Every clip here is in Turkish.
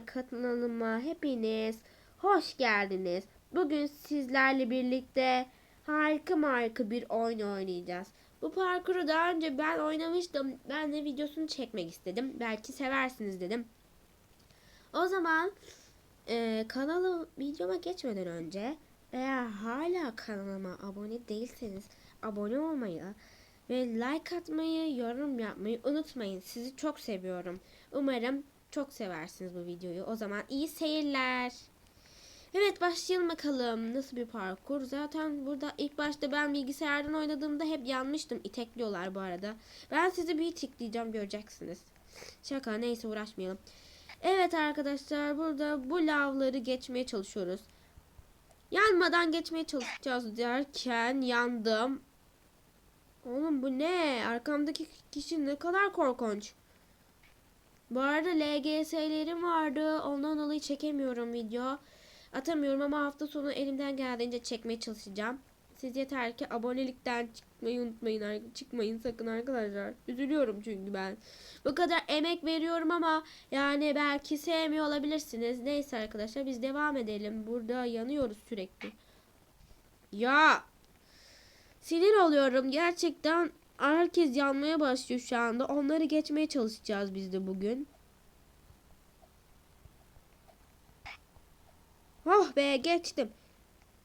kanalıma hepiniz hoş geldiniz. Bugün sizlerle birlikte harika marka bir oyun oynayacağız. Bu parkuru daha önce ben oynamıştım. Ben de videosunu çekmek istedim. Belki seversiniz dedim. O zaman e, kanalı videoma geçmeden önce eğer hala kanalıma abone değilseniz abone olmayı ve like atmayı, yorum yapmayı unutmayın. Sizi çok seviyorum. Umarım çok seversiniz bu videoyu. O zaman iyi seyirler. Evet başlayalım bakalım. Nasıl bir parkur? Zaten burada ilk başta ben bilgisayardan oynadığımda hep yanmıştım. İtekliyorlar bu arada. Ben sizi bir itikleyeceğim göreceksiniz. Şaka neyse uğraşmayalım. Evet arkadaşlar burada bu lavları geçmeye çalışıyoruz. Yanmadan geçmeye çalışacağız derken yandım. Oğlum bu ne? Arkamdaki kişi ne kadar korkunç. Bu arada LGS'lerim vardı. Ondan dolayı çekemiyorum video. Atamıyorum ama hafta sonu elimden geldiğince çekmeye çalışacağım. Siz yeter ki abonelikten çıkmayı unutmayın. Çıkmayın sakın arkadaşlar. Üzülüyorum çünkü ben. Bu kadar emek veriyorum ama yani belki sevmiyor olabilirsiniz. Neyse arkadaşlar biz devam edelim. Burada yanıyoruz sürekli. Ya sinir oluyorum gerçekten. Herkes yanmaya başlıyor şu anda. Onları geçmeye çalışacağız biz de bugün. Oh be geçtim.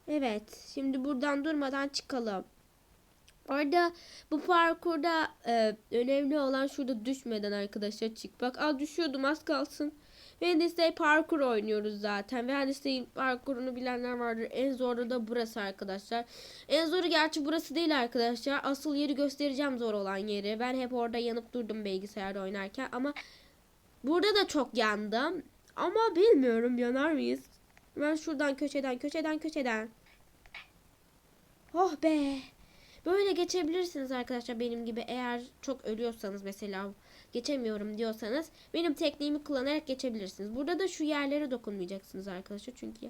Evet şimdi buradan durmadan çıkalım. Orada bu parkurda e, önemli olan şurada düşmeden arkadaşlar çık. Bak al düşüyordum az kalsın. Wednesday parkur oynuyoruz zaten. Wednesday'in parkurunu bilenler vardır. En zoru da burası arkadaşlar. En zoru gerçi burası değil arkadaşlar. Asıl yeri göstereceğim zor olan yeri. Ben hep orada yanıp durdum bilgisayarda oynarken ama burada da çok yandım. Ama bilmiyorum yanar mıyız? Ben şuradan köşeden köşeden köşeden. Oh be. Böyle geçebilirsiniz arkadaşlar benim gibi eğer çok ölüyorsanız mesela geçemiyorum diyorsanız benim tekniğimi kullanarak geçebilirsiniz. Burada da şu yerlere dokunmayacaksınız arkadaşlar çünkü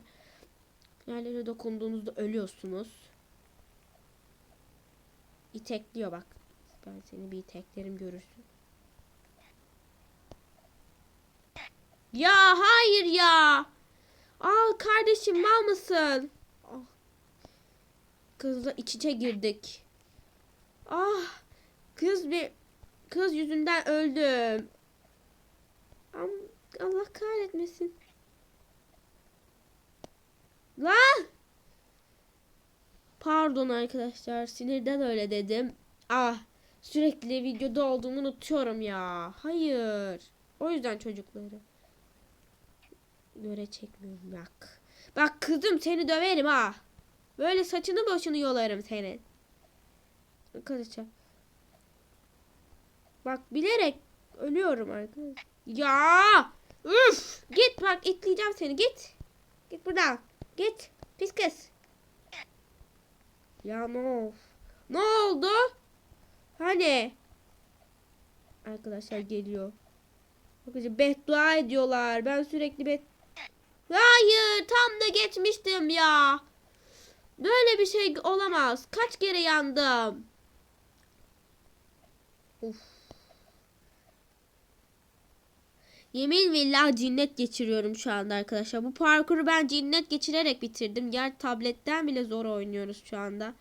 yerlere dokunduğunuzda ölüyorsunuz. İtekliyor bak. Ben seni bir iteklerim görürsün. Ya hayır ya. Al kardeşim mal mısın? Ah. Kızla iç içe girdik. Ah kız bir kız yüzünden öldüm. Am Allah kahretmesin. Lan! Pardon arkadaşlar sinirden öyle dedim. Ah sürekli videoda olduğumu unutuyorum ya. Hayır. O yüzden çocukları göre çekmiyorum bak. Bak kızım seni döverim ha. Böyle saçını başını yolarım senin. Arkadaşlar. Bak bilerek ölüyorum arkadaşlar. Ya! Üf! Git bak itleyeceğim seni git. Git buradan. Git. Pis kız. Ya ne oldu? Ne oldu? Hani? Arkadaşlar geliyor. Bakın beddua ediyorlar. Ben sürekli bet Hayır tam da geçmiştim ya. Böyle bir şey olamaz. Kaç kere yandım. Uf. Yemin billah cinnet geçiriyorum şu anda arkadaşlar. Bu parkuru ben cinnet geçirerek bitirdim. Yer tabletten bile zor oynuyoruz şu anda.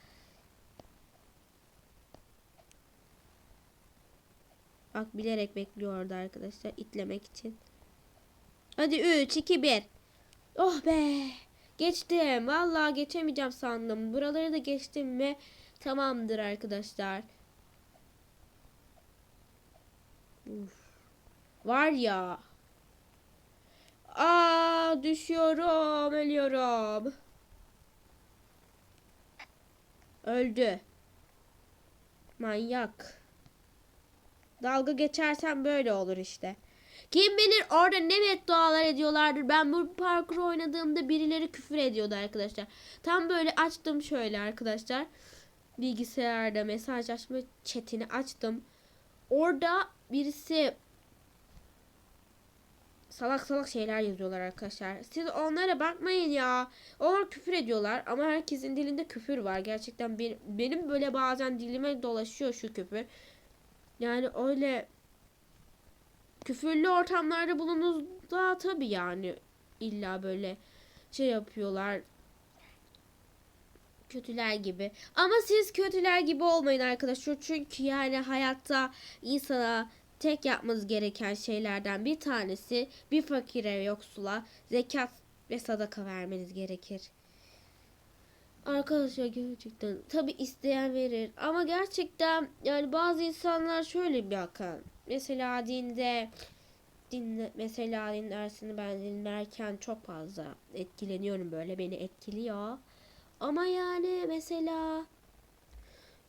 Bak bilerek bekliyor orada arkadaşlar itlemek için. Hadi 3 2 1. Oh be. Geçtim. Vallahi geçemeyeceğim sandım. Buraları da geçtim ve tamamdır arkadaşlar. Uf. Var ya. Aa düşüyorum, ölüyorum. Öldü. Manyak. Dalga geçersen böyle olur işte. Kim bilir orada ne beddualar ediyorlardır. Ben bu parkur oynadığımda birileri küfür ediyordu arkadaşlar. Tam böyle açtım şöyle arkadaşlar. Bilgisayarda mesaj açma chatini açtım. Orada birisi salak salak şeyler yazıyorlar arkadaşlar. Siz onlara bakmayın ya. Onlar küfür ediyorlar ama herkesin dilinde küfür var. Gerçekten benim, benim böyle bazen dilime dolaşıyor şu küfür. Yani öyle küfürlü ortamlarda bulunuz, daha tabii yani illa böyle şey yapıyorlar kötüler gibi. Ama siz kötüler gibi olmayın arkadaşlar. Çünkü yani hayatta insana tek yapmanız gereken şeylerden bir tanesi bir fakire yoksula zekat ve sadaka vermeniz gerekir. Arkadaşlar gerçekten tabi isteyen verir ama gerçekten yani bazı insanlar şöyle bir bakan. Mesela dinde dinle, mesela din dersini ben dinlerken çok fazla etkileniyorum böyle beni etkiliyor. Ama yani mesela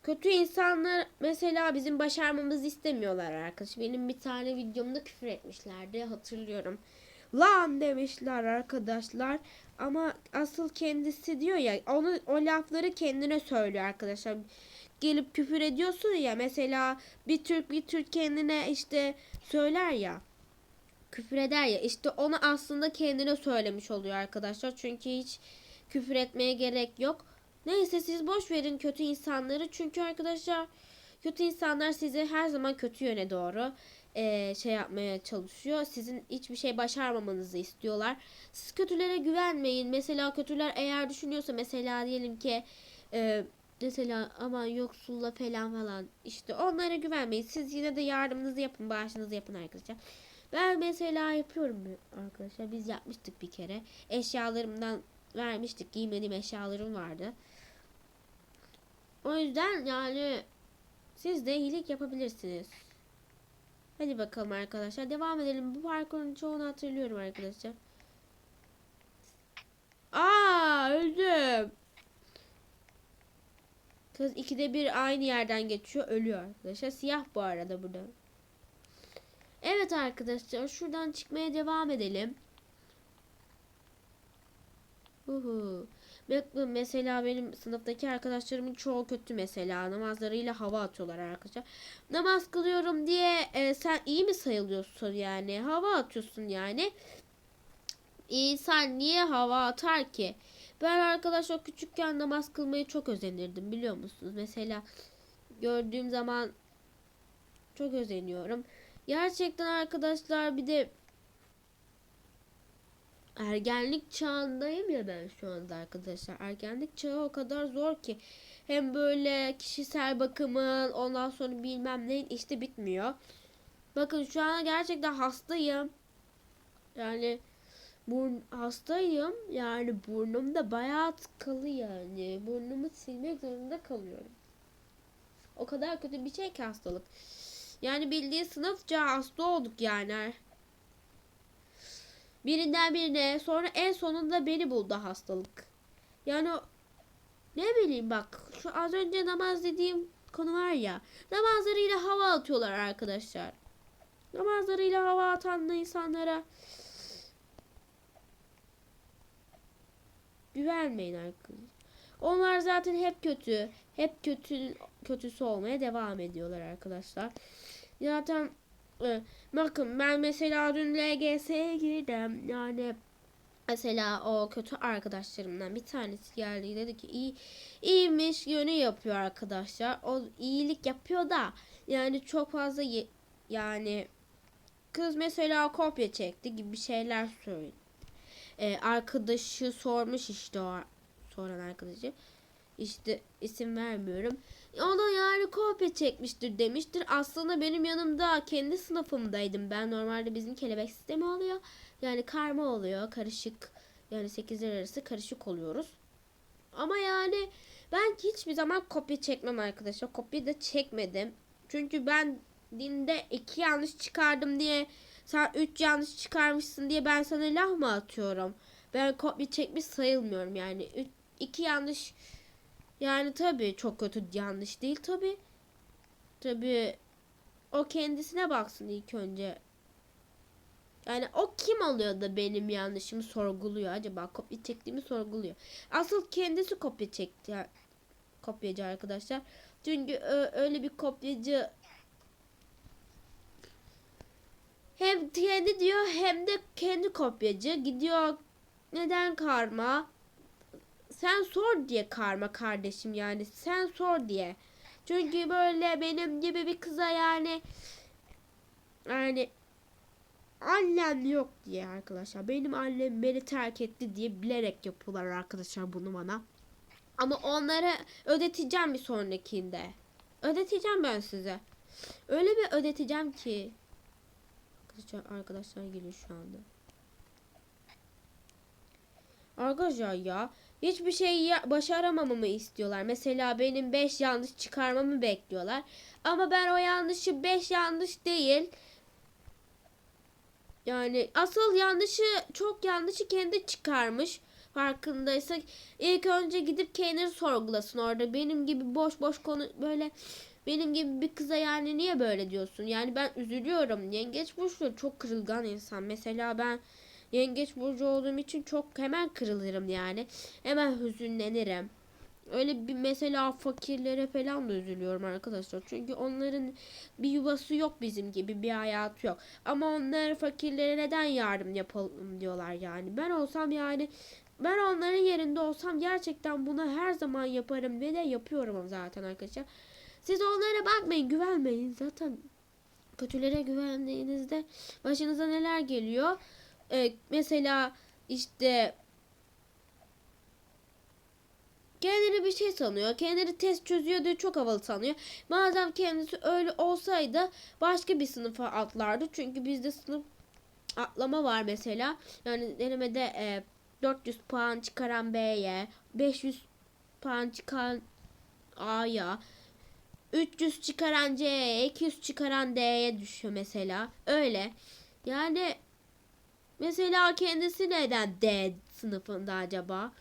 kötü insanlar mesela bizim başarmamızı istemiyorlar arkadaş. Benim bir tane videomda küfür etmişlerdi hatırlıyorum. Lan demişler arkadaşlar. Ama asıl kendisi diyor ya onu o lafları kendine söylüyor arkadaşlar. Gelip küfür ediyorsun ya mesela bir Türk bir Türk kendine işte söyler ya küfür eder ya işte onu aslında kendine söylemiş oluyor arkadaşlar. Çünkü hiç küfür etmeye gerek yok. Neyse siz boş verin kötü insanları. Çünkü arkadaşlar kötü insanlar sizi her zaman kötü yöne doğru eee, şey yapmaya çalışıyor. Sizin hiçbir şey başarmamanızı istiyorlar. Siz kötülere güvenmeyin. Mesela kötüler eğer düşünüyorsa mesela diyelim ki eee, mesela aman yoksulla falan falan işte onlara güvenmeyin. Siz yine de yardımınızı yapın, bağışınızı yapın arkadaşlar. Ben mesela yapıyorum arkadaşlar. Biz yapmıştık bir kere. Eşyalarımdan vermiştik. Giymediğim eşyalarım vardı. O yüzden yani siz de iyilik yapabilirsiniz. Hadi bakalım arkadaşlar. Devam edelim. Bu parkurun çoğunu hatırlıyorum arkadaşlar. Aa öldüm. Kız ikide bir aynı yerden geçiyor. Ölüyor arkadaşlar. Siyah bu arada burada. Evet arkadaşlar. Şuradan çıkmaya devam edelim. Uhu. Mesela benim sınıftaki arkadaşlarımın çoğu kötü mesela namazlarıyla hava atıyorlar arkadaşlar. Namaz kılıyorum diye e, sen iyi mi sayılıyorsun yani? Hava atıyorsun yani. İnsan niye hava atar ki? Ben arkadaşlar küçükken namaz kılmayı çok özenirdim biliyor musunuz? Mesela gördüğüm zaman çok özeniyorum. Gerçekten arkadaşlar bir de ergenlik çağındayım ya ben şu anda arkadaşlar. Ergenlik çağı o kadar zor ki. Hem böyle kişisel bakımın ondan sonra bilmem neyin işte bitmiyor. Bakın şu an gerçekten hastayım. Yani burn hastayım. Yani burnum da bayağı tıkalı yani. Burnumu silmek zorunda kalıyorum. O kadar kötü bir şey ki hastalık. Yani bildiğin sınıfça hasta olduk yani. Birinden birine sonra en sonunda beni buldu hastalık. Yani ne bileyim bak şu az önce namaz dediğim konu var ya. Namazlarıyla hava atıyorlar arkadaşlar. Namazlarıyla hava atan insanlara güvenmeyin arkadaşlar. Onlar zaten hep kötü. Hep kötü kötüsü olmaya devam ediyorlar arkadaşlar. Zaten e, bakın ben mesela dün LGS'ye girdim. Yani mesela o kötü arkadaşlarımdan bir tanesi geldi dedi ki iyi iyiymiş yönü yapıyor arkadaşlar. O iyilik yapıyor da yani çok fazla ye- yani kız mesela kopya çekti gibi şeyler söyledi. E, arkadaşı sormuş işte o soran arkadaşı. İşte isim vermiyorum. Ona yani kopya çekmiştir demiştir. Aslında benim yanımda kendi sınıfımdaydım. Ben normalde bizim kelebek sistemi oluyor. Yani karma oluyor. Karışık. Yani 8'ler arası karışık oluyoruz. Ama yani ben hiçbir zaman kopya çekmem arkadaşlar. Kopya da çekmedim. Çünkü ben dinde iki yanlış çıkardım diye sen üç yanlış çıkarmışsın diye ben sana laf mı atıyorum? Ben kopya çekmiş sayılmıyorum yani. Üç, iki yanlış yani tabii çok kötü yanlış değil tabii. Tabii o kendisine baksın ilk önce. Yani o kim oluyor da benim yanlışımı sorguluyor acaba kopya çektiğimi sorguluyor. Asıl kendisi kopya çekti. ya- Kopyacı arkadaşlar. Çünkü öyle bir kopyacı hem kendi diyor hem de kendi kopyacı gidiyor neden karma sen sor diye karma kardeşim yani sen sor diye. Çünkü böyle benim gibi bir kıza yani yani annem yok diye arkadaşlar. Benim annem beni terk etti diye bilerek yapıyorlar arkadaşlar bunu bana. Ama onlara ödeteceğim bir sonrakinde. Ödeteceğim ben size. Öyle bir ödeteceğim ki. Arkadaşlar, arkadaşlar geliyor şu anda. Arkadaşlar ya hiçbir şey başaramamamı istiyorlar. Mesela benim 5 yanlış çıkarmamı bekliyorlar. Ama ben o yanlışı 5 yanlış değil. Yani asıl yanlışı çok yanlışı kendi çıkarmış. Farkındaysak ilk önce gidip kendini sorgulasın orada. Benim gibi boş boş konu böyle benim gibi bir kıza yani niye böyle diyorsun? Yani ben üzülüyorum. Yengeç burçlu çok kırılgan insan. Mesela ben yengeç burcu olduğum için çok hemen kırılırım yani. Hemen hüzünlenirim. Öyle bir mesela fakirlere falan da üzülüyorum arkadaşlar. Çünkü onların bir yuvası yok bizim gibi bir hayatı yok. Ama onlar fakirlere neden yardım yapalım diyorlar yani. Ben olsam yani ben onların yerinde olsam gerçekten bunu her zaman yaparım ve de yapıyorum zaten arkadaşlar. Siz onlara bakmayın, güvenmeyin. Zaten kötülere güvendiğinizde başınıza neler geliyor? Ee, mesela işte kendini bir şey sanıyor. Kendini test çözüyor diye çok havalı sanıyor. Madem kendisi öyle olsaydı başka bir sınıfa atlardı. Çünkü bizde sınıf atlama var mesela. Yani denemede e, 400 puan çıkaran B'ye, 500 puan çıkan A'ya, 300 çıkaran C'ye, 200 çıkaran D'ye düşüyor mesela. Öyle. Yani mesela kendisi neden D sınıfında acaba?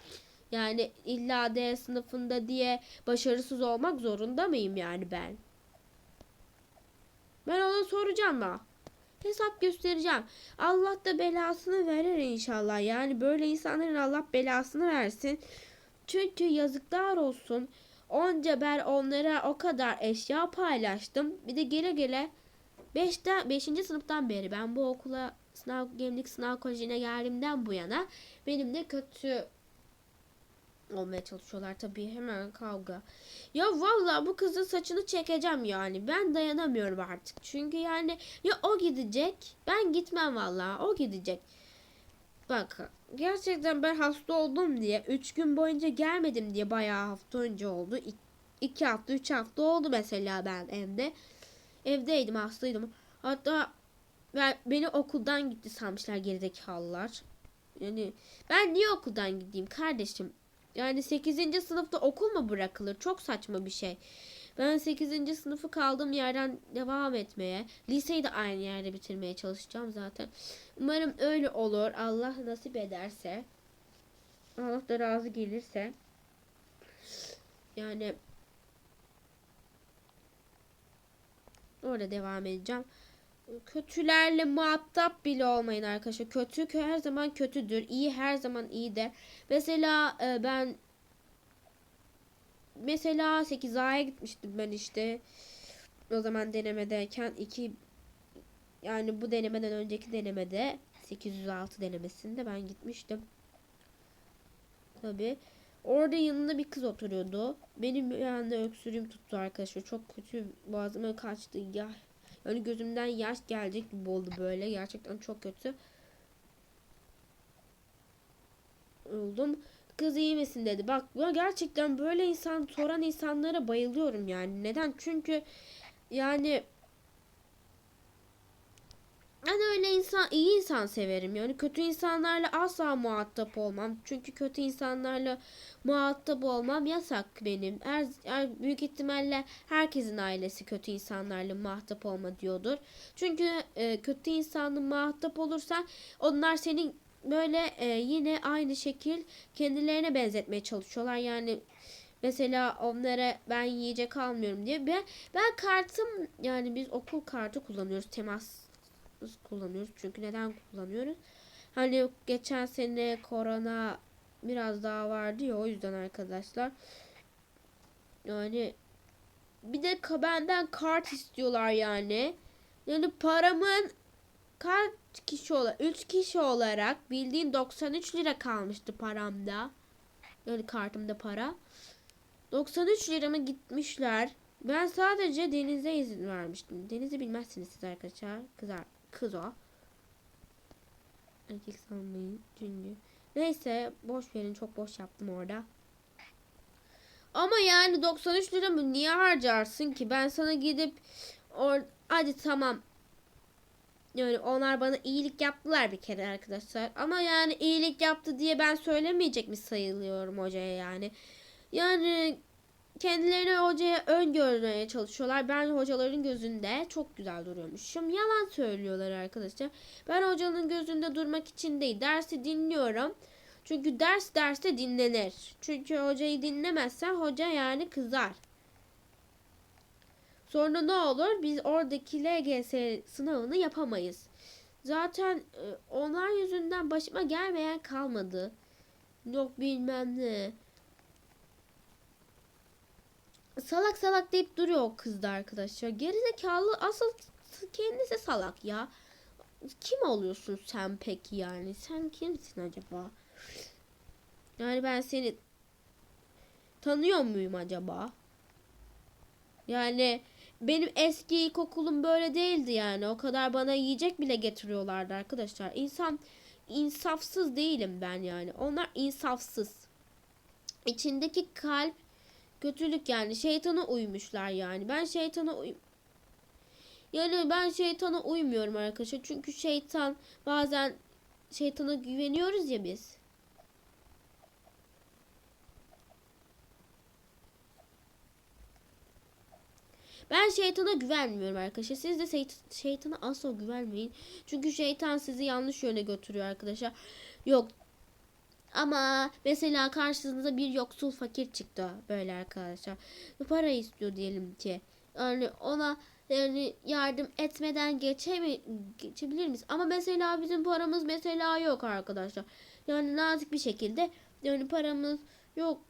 Yani illa D sınıfında diye başarısız olmak zorunda mıyım yani ben? Ben ona soracağım da. Hesap göstereceğim. Allah da belasını verir inşallah. Yani böyle insanların Allah belasını versin. Çünkü yazıklar olsun. Onca ben onlara o kadar eşya paylaştım. Bir de gele gele 5'te 5. sınıftan beri ben bu okula sınav gemlik sınav kolejine geldiğimden bu yana benim de kötü olmaya çalışıyorlar tabii hemen kavga. Ya vallahi bu kızın saçını çekeceğim yani. Ben dayanamıyorum artık. Çünkü yani ya o gidecek. Ben gitmem vallahi. O gidecek. Bak gerçekten ben hasta oldum diye 3 gün boyunca gelmedim diye bayağı hafta önce oldu. 2 hafta 3 hafta oldu mesela ben evde. Evdeydim hastaydım. Hatta ben, beni okuldan gitti sanmışlar gerizekalılar. Yani ben niye okuldan gideyim kardeşim? Yani 8. sınıfta okul mu bırakılır? Çok saçma bir şey. Ben 8. sınıfı kaldığım yerden devam etmeye, liseyi de aynı yerde bitirmeye çalışacağım zaten. Umarım öyle olur. Allah nasip ederse. Allah da razı gelirse. Yani orada devam edeceğim. Kötülerle muhatap bile olmayın arkadaşlar. Kötü her zaman kötüdür. İyi her zaman iyidir. Mesela e, ben mesela 8 A'ya gitmiştim ben işte. O zaman denemedeyken iki yani bu denemeden önceki denemede 806 denemesinde ben gitmiştim. Tabi. Orada yanında bir kız oturuyordu. Benim anda öksürüğüm tuttu arkadaşlar. Çok kötü boğazıma kaçtı. Ya yani gözümden yaş gelecek gibi oldu böyle. Gerçekten çok kötü. Oldum. Kız iyi misin dedi. Bak ya gerçekten böyle insan soran insanlara bayılıyorum yani. Neden? Çünkü yani ben öyle insan iyi insan severim. Yani kötü insanlarla asla muhatap olmam. Çünkü kötü insanlarla muhatap olmam yasak benim. Her, her büyük ihtimalle herkesin ailesi kötü insanlarla muhatap olma diyordur. Çünkü e, kötü insanla muhatap olursan onlar senin böyle e, yine aynı şekil kendilerine benzetmeye çalışıyorlar. Yani mesela onlara ben yiyecek almıyorum diye ben ben kartım yani biz okul kartı kullanıyoruz temas kullanıyoruz. Çünkü neden kullanıyoruz? Hani geçen sene korona biraz daha vardı ya o yüzden arkadaşlar. Yani bir de benden kart istiyorlar yani. Yani paramın kaç kişi olarak 3 kişi olarak bildiğin 93 lira kalmıştı paramda. Yani kartımda para. 93 liramı gitmişler. Ben sadece denize izin vermiştim. Denizi bilmezsiniz siz arkadaşlar. Kızar kız o. Erkek sanmayın çünkü. Neyse boş verin çok boş yaptım orada. Ama yani 93 lira mı niye harcarsın ki? Ben sana gidip or hadi tamam. Yani onlar bana iyilik yaptılar bir kere arkadaşlar. Ama yani iyilik yaptı diye ben söylemeyecek mi sayılıyorum hocaya yani. Yani kendilerini hocaya öngörmeye çalışıyorlar. Ben hocaların gözünde çok güzel duruyormuşum. Yalan söylüyorlar arkadaşlar. Ben hocanın gözünde durmak için değil. Dersi dinliyorum. Çünkü ders derste dinlenir. Çünkü hocayı dinlemezsen hoca yani kızar. Sonra ne olur? Biz oradaki LGS sınavını yapamayız. Zaten e, onlar yüzünden başıma gelmeyen kalmadı. Yok bilmem ne. Salak salak deyip duruyor o kız da arkadaşlar. Gerizekalı asıl kendisi salak ya. Kim oluyorsun sen peki yani? Sen kimsin acaba? Yani ben seni tanıyor muyum acaba? Yani benim eski ilkokulum böyle değildi yani. O kadar bana yiyecek bile getiriyorlardı arkadaşlar. İnsan insafsız değilim ben yani. Onlar insafsız. İçindeki kalp kötülük yani. Şeytana uymuşlar yani. Ben şeytana uy yani ben şeytana uymuyorum arkadaşlar. Çünkü şeytan bazen şeytana güveniyoruz ya biz. Ben şeytana güvenmiyorum arkadaşlar. Siz de şeyt- şeytana asla güvenmeyin. Çünkü şeytan sizi yanlış yöne götürüyor arkadaşlar. Yok. Ama mesela karşınıza bir yoksul fakir çıktı böyle arkadaşlar. Para istiyor diyelim ki. Yani ona yani yardım etmeden geçemi geçebilir miyiz? Ama mesela bizim paramız mesela yok arkadaşlar. Yani nazik bir şekilde yani paramız yok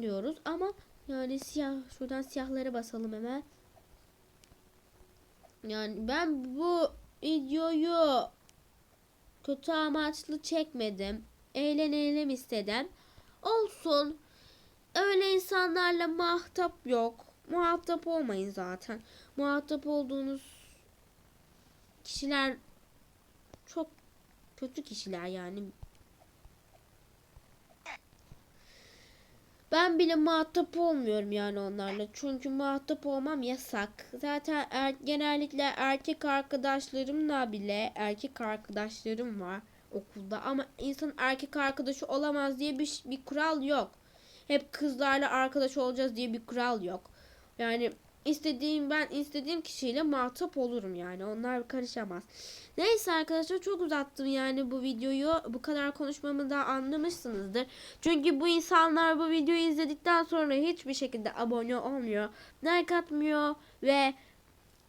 diyoruz ama yani siyah şuradan siyahlara basalım hemen. Yani ben bu videoyu kötü amaçlı çekmedim. Eğlenelim istedim. Olsun. Öyle insanlarla muhatap yok. Muhatap olmayın zaten. Muhatap olduğunuz kişiler çok kötü kişiler yani. Ben bile muhatap olmuyorum yani onlarla. Çünkü muhatap olmam yasak. Zaten er, genellikle erkek arkadaşlarımla bile erkek arkadaşlarım var okulda. Ama insan erkek arkadaşı olamaz diye bir, bir kural yok. Hep kızlarla arkadaş olacağız diye bir kural yok. Yani istediğim ben istediğim kişiyle muhatap olurum yani. Onlar karışamaz. Neyse arkadaşlar çok uzattım yani bu videoyu. Bu kadar konuşmamı da anlamışsınızdır. Çünkü bu insanlar bu videoyu izledikten sonra hiçbir şekilde abone olmuyor. Like atmıyor ve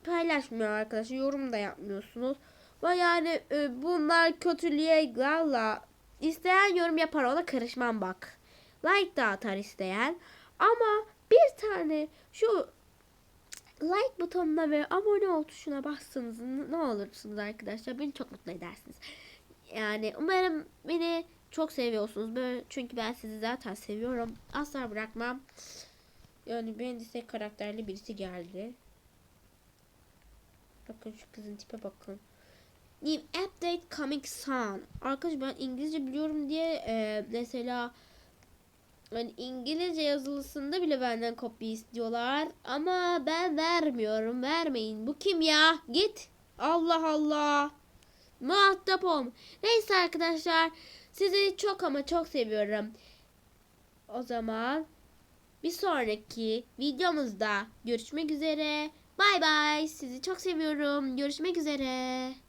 paylaşmıyor arkadaşlar. Yorum da yapmıyorsunuz. Ve yani e, bunlar kötülüğe valla isteyen yorum yapar ona karışmam bak. Like da atar isteyen. Ama bir tane şu like butonuna ve abone ol tuşuna bassanız ne olursunuz arkadaşlar. Beni çok mutlu edersiniz. Yani umarım beni çok seviyorsunuz. Böyle, çünkü ben sizi zaten seviyorum. Asla bırakmam. Yani beğendiyse karakterli birisi geldi. Bakın şu kızın tipe bakın. New update coming soon. Arkadaş ben İngilizce biliyorum diye e, mesela yani İngilizce yazılısında bile benden kopya istiyorlar. Ama ben vermiyorum. Vermeyin. Bu kim ya? Git. Allah Allah. Muhatap. Neyse arkadaşlar. Sizi çok ama çok seviyorum. O zaman bir sonraki videomuzda görüşmek üzere. Bay bay. Sizi çok seviyorum. Görüşmek üzere.